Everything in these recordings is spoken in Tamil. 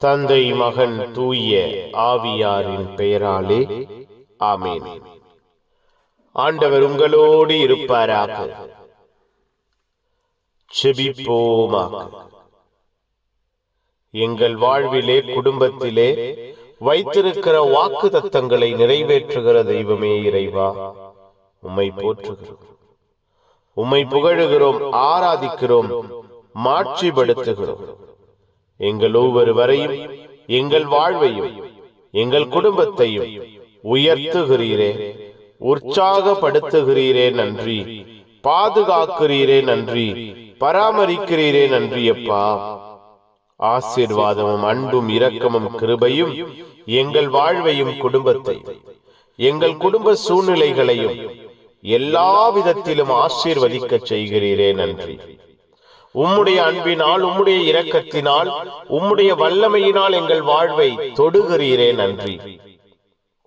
தந்தை மகன் தூய ஆவியாரின் பெயராலே ஆமேன். ஆண்டவர் உங்களோடு இருப்பாராக. செபிப்போமாக. எங்கள் வாழ்விலே குடும்பத்திலே வைத்திருக்கிற வாக்கு தத்தங்களை நிறைவேற்றுகிற தெய்வமே இறைவா உம்மை போற்றுகிறோம். உம்மை புகழுகிறோம் ஆராதிக்கிறோம் மாட்சிப்படுத்துகிறோம். எங்கள் ஒவ்வொருவரையும் எங்கள் வாழ்வையும் எங்கள் குடும்பத்தையும் உயர்த்துகிறீரே. உற்சாகப்படுத்துகிறீரே நன்றி. பாதுகாக்கிறீரே நன்றி. பராமரிக்கிறீரே நன்றி அப்பா. ஆசீர்வாதமும் அன்பும் இரக்கமும் கிருபையும் எங்கள் வாழ்வையும் குடும்பத்தை எங்கள் குடும்ப சூழ்நிலைகளையும் எல்லா விதத்திலும் ஆசீர்வதிக்க செய்கிறீரே நன்றி. உம்முடைய அன்பினால் உம்முடைய இரக்கத்தினால் உம்முடைய வல்லமையினால் எங்கள் வாழ்வை தொடுகிறீரே நன்றி.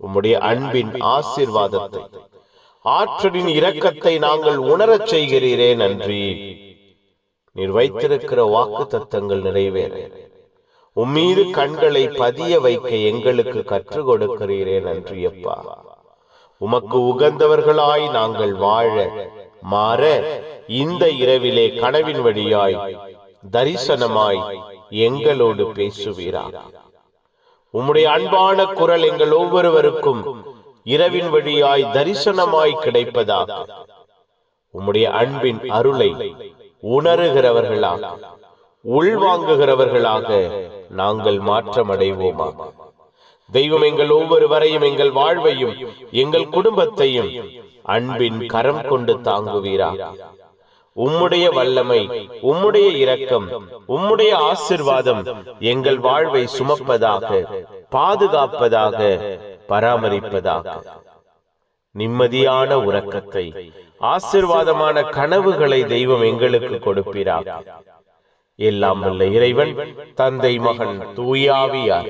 உம்முடைய அன்பின் ஆசிர்வாதத்தை ஆற்றலின் இரக்கத்தை நாங்கள் உணரச் செய்கிறீரே நன்றி. நீர் வைத்திருக்கிற வாக்கு தத்தங்கள் நிறைவேற உம்மீது கண்களை பதிய வைக்க எங்களுக்கு கற்றுக் கொடுக்கிறீரே நன்றி அப்பா. உமக்கு உகந்தவர்களாய் நாங்கள் வாழ மாற இந்த இரவிலே கனவின் வழியாய் தரிசனமாய் எங்களோடு பேசுவீராக. உம்முடைய அன்பான குரல் எங்கள் ஒவ்வொருவருக்கும் இரவின் வழியாய் தரிசனமாய் கிடைப்பதாக. உம்முடைய அன்பின் அருளை உணருகிறவர்களாக உள்வாங்குகிறவர்களாக நாங்கள் மாற்றமடைவோமா தெய்வம் எங்கள் ஒவ்வொருவரையும் எங்கள் வாழ்வையும் எங்கள் குடும்பத்தையும் அன்பின் கரம் கொண்டு தாங்குவீரா. உம்முடைய வல்லமை உம்முடைய இரக்கம் உம்முடைய ஆசிர்வாதம் எங்கள் வாழ்வை சுமப்பதாக பாதுகாப்பதாக பராமரிப்பதாக. நிம்மதியான உறக்கத்தை ஆசிர்வாதமான கனவுகளை தெய்வம் எங்களுக்கு கொடுப்பிறார் எல்லாம் வல்ல இறைவன் தந்தை மகன் தூயாவியார்.